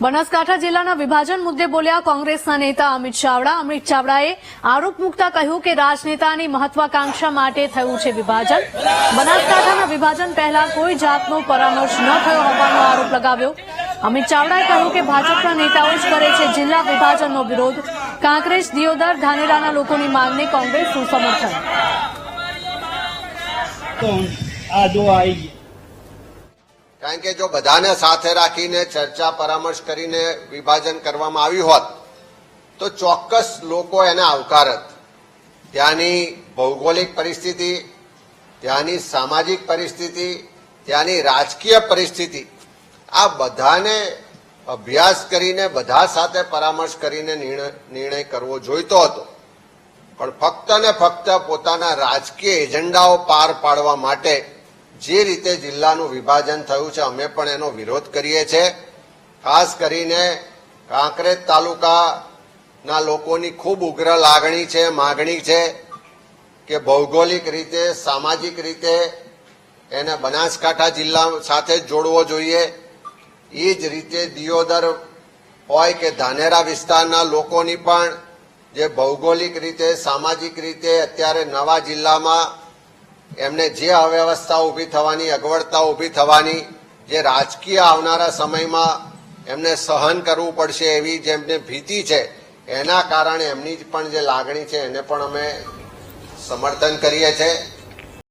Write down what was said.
બનાસકાંઠા જિલ્લાના વિભાજન મુદ્દે બોલ્યા કોંગ્રેસના નેતા અમિત ચાવડા. અમિત ચાવડાએ આરોપ મૂકતા કહ્યું કે રાજનેતાની મહત્વાકાંક્ષા માટે થયું છે વિભાજન. બનાસકાંઠાના વિભાજન પહેલા કોઈ જાતનો પરામર્શ ન થયો હોવાનો આરોપ લગાવ્યો. અમિત ચાવડાએ કહ્યું કે ભાજપના નેતાઓ જ કરે છે જિલ્લા વિભાજનનો વિરોધ. કાંકરેજ, દિયોદર, ધાનેરાના લોકોની માંગને કોંગ્રેસનું સમર્થન આ જો આવી કારણ કે જો બધાને સાથે રાખીને ચર્ચા, પરામર્શ કરીને વિભાજન કરવામાં આવ્યું હોત, તો ચોક્કસ લોકો એને આવકારત ત્યાંની ભૌગોલિક પરિસ્થિતિ, ત્યાંની સામાજિક પરિસ્થિતિ, ત્યાંની રાજકીય પરિસ્થિતિ, આ બધાને અભ્યાસ કરીને, બધા સાથે પરામર્શ કરીને નિર્ણય કરવો જોઈતો હતો. પણ ફક્ત ને ફક્ત પોતાના રાજકીય એજન્ડાઓ પાર પાડવા માટે જે રીતે જિલ્લાનું વિભાજન થયું છે, અમે પણ એનો વિરોધ કરીએ છીએ ખાસ કરીને કાંકરેજ તાલુકાના લોકોની ખૂબ ઉગ્ર લાગણી છે, માગણી છે કે ભૌગોલિક રીતે, સામાજિક રીતે એને બનાસકાંઠા જિલ્લા સાથે જોડવો જોઈએ. એ જ રીતે દિયોદર હોય કે ધાનેરા વિસ્તારના લોકોની પણ જે ભૌગોલિક રીતે, સામાજિક રીતે અત્યારે નવા જિલ્લામાં એમને જે અવ્યવસ્થા ઊભી થવાની, અગવડતા ઊભી થવાની, જે રાજકીય આવનારા સમયમાં એમને સહન કરવું પડશે એવી જેમને ભીતિ છે, એના કારણે એમની પણ જે લાગણી છે, એને પણ અમે સમર્થન કરીએ છીએ.